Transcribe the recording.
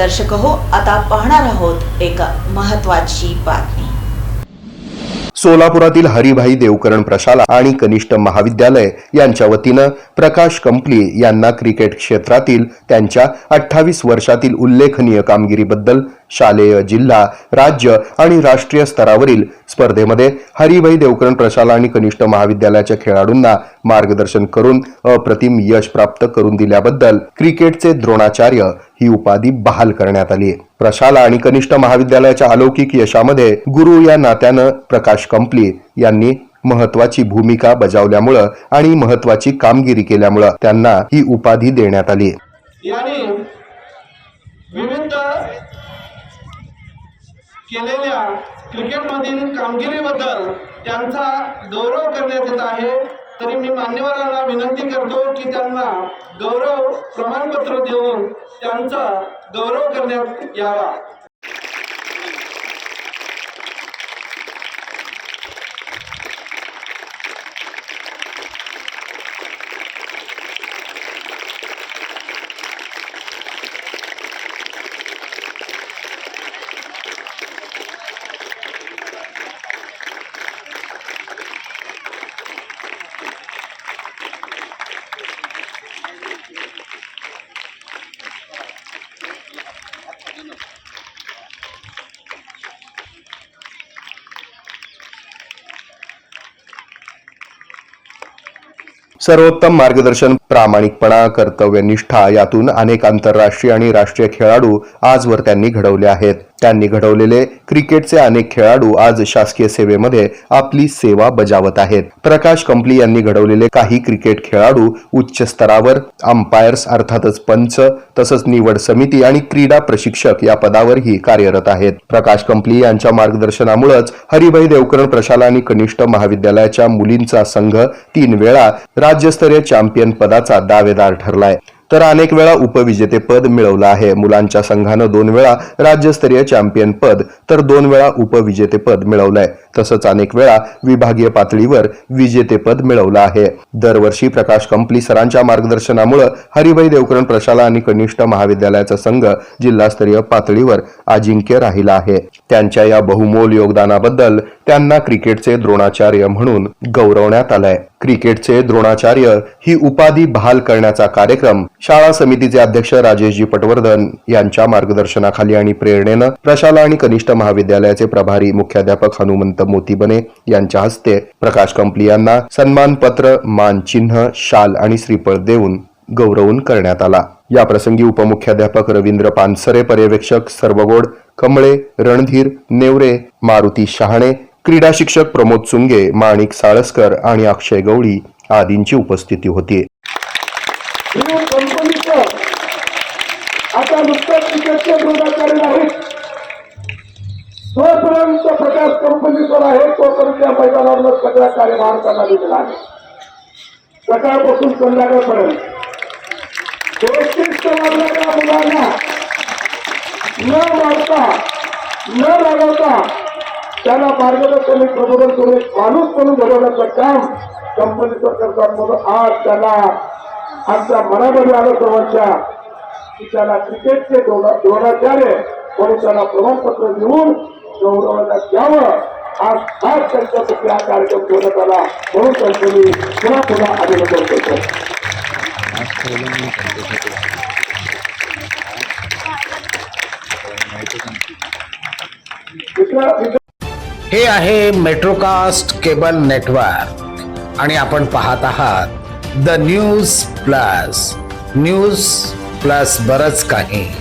दर्शक हो आता पाहणार आहोत एक महत्वाची बातमी. सोलापुरातील हरिभाई देवकरण प्रशाला आणि कनिष्ठ महाविद्यालय यांच्या वतीनं प्रकाश कंपली यांना क्रिकेट क्षेत्रातील त्यांच्या अठ्ठावीस वर्षातील उल्लेखनीय कामगिरीबद्दल शालेय जिल्हा राज्य आणि राष्ट्रीय स्तरावरील स्पर्धेमध्ये हरिभाई देवकरण प्रशाला आणि कनिष्ठ महाविद्यालयाच्या खेळाडूंना मार्गदर्शन करून अप्रतिम यश प्राप्त करून दिल्याबद्दल क्रिकेटचे द्रोणाचार्य ही उपाधी बहाल करण्यात आली. प्रशाला आणि कनिष्ठ महाविद्यालयाच्या अलौकिक यशामध्ये गुरु या नात्यानं प्रकाश कंपली यांनी महत्वाची भूमिका बजावल्यामुळं आणि महत्वाची कामगिरी केल्यामुळं त्यांना ही उपाधी देण्यात आली. विविध केलेल्या क्रिकेटमधील कामगिरीबद्दल त्यांचा गौरव करण्यात येत आहे. तरी मी मान्यवरांना विनंती करतो की त्यांना गौरव प्रमाणपत्र देऊन त्यांचा गौरव करण्यात यावा. सर्वोत्तम मार्गदर्शन प्रामाणिकपणा कर्तव्यनिष्ठा यातून अनेक आंतरराष्ट्रीय आणि राष्ट्रीय खेळाडू आजवर त्यांनी घडवले आहेत. त्यांनी घडवलेले क्रिकेटचे अनेक खेळाडू आज शासकीय सेवेमध्ये आपली सेवा बजावत आहेत. प्रकाश कंपली यांनी घडवलेले काही क्रिकेट खेळाडू उच्च स्तरावर अंपायर्स अर्थातच पंच तसंच निवड समिती आणि क्रीडा प्रशिक्षक या पदावरही कार्यरत आहेत. प्रकाश कंपली यांच्या मार्गदर्शनामुळेच हरिभाई देवकरण प्रशाला आणि कनिष्ठ महाविद्यालयाच्या मुलींचा संघ तीन वेळा राज्यस्तरीय चॅम्पियन पदाचा दावेदार ठरलाय. तर अनेक वेळा उपविजेतेपद मिळवलं आहे. मुलांच्या संघानं दोन वेळा राज्यस्तरीय चॅम्पियन पद तर दोन वेळा उपविजेतेपद मिळवलंय. तसंच अनेक वेळा विभागीय पातळीवर विजेतेपद मिळवलं आहे. दरवर्षी प्रकाश कंपली सरांच्या मार्गदर्शनामुळे हरिभाई देवकरण प्रशाला आणि कनिष्ठ महाविद्यालयाचा संघ जिल्हास्तरीय पातळीवर अजिंक्य राहिला आहे. त्यांच्या या बहुमोल योगदानाबद्दल त्यांना क्रिकेटचे द्रोणाचार्य म्हणून गौरवण्यात आलंय. क्रिकेटचे द्रोणाचार्य ही उपाधी बहाल करण्याचा कार्यक्रम शाळा समितीचे अध्यक्ष राजेशजी पटवर्धन यांच्या मार्गदर्शनाखाली आणि प्रेरणेनं प्रशाला आणि कनिष्ठ महाविद्यालयाचे प्रभारी मुख्याध्यापक हनुमंत मोतीबने यांच्या हस्ते प्रकाश कंपली यांना सन्मानपत्र मानचिन्ह शाल आणि श्रीफळ देऊन गौरवून करण्यात आला. या प्रसंगी उपमुख्याध्यापक रवींद्र पानसरे पर्यवेक्षक सर्वगोड कमळे रणधीर नेवरे मारुती शहाणे क्रीडा शिक्षक प्रमोद सुंगे माणिक साळसकर आणि अक्षय गवळी आदींची उपस्थिती होती. आता नुकतंच क्रिकेटचे जोपर्यंत प्रकाश कंपनीवर आहे तोपर्यंत या मैदानावर सगळा कार्यभार त्यांना दिलेला आहे. सकाळपासून संध्याकाळपर्यंत. दोषिष्ट वागणाऱ्या मुलांना. न मारता न रागवता त्याला मार्गदर्शन प्रबोधन करून एक माणूस म्हणून घडवण्याचं काम कंपनीचं करतात म्हणून आज त्याला आमच्या मनामध्ये आलं सर्वांच्या की त्याला क्रिकेटचे द्रोणा- म्हणून त्याला प्रमाणपत्र देऊन आज खास त्यांच्यासाठी हा कार्यक्रम ठेवण्यात आला म्हणून त्यांचं मी पुन्हा पुन्हा अभिनंदन करतो. हे आहे मेट्रोकास्ट केबल नेटवर्क. आणि आपण पाहत आहात the news plus. News plus बरच काही.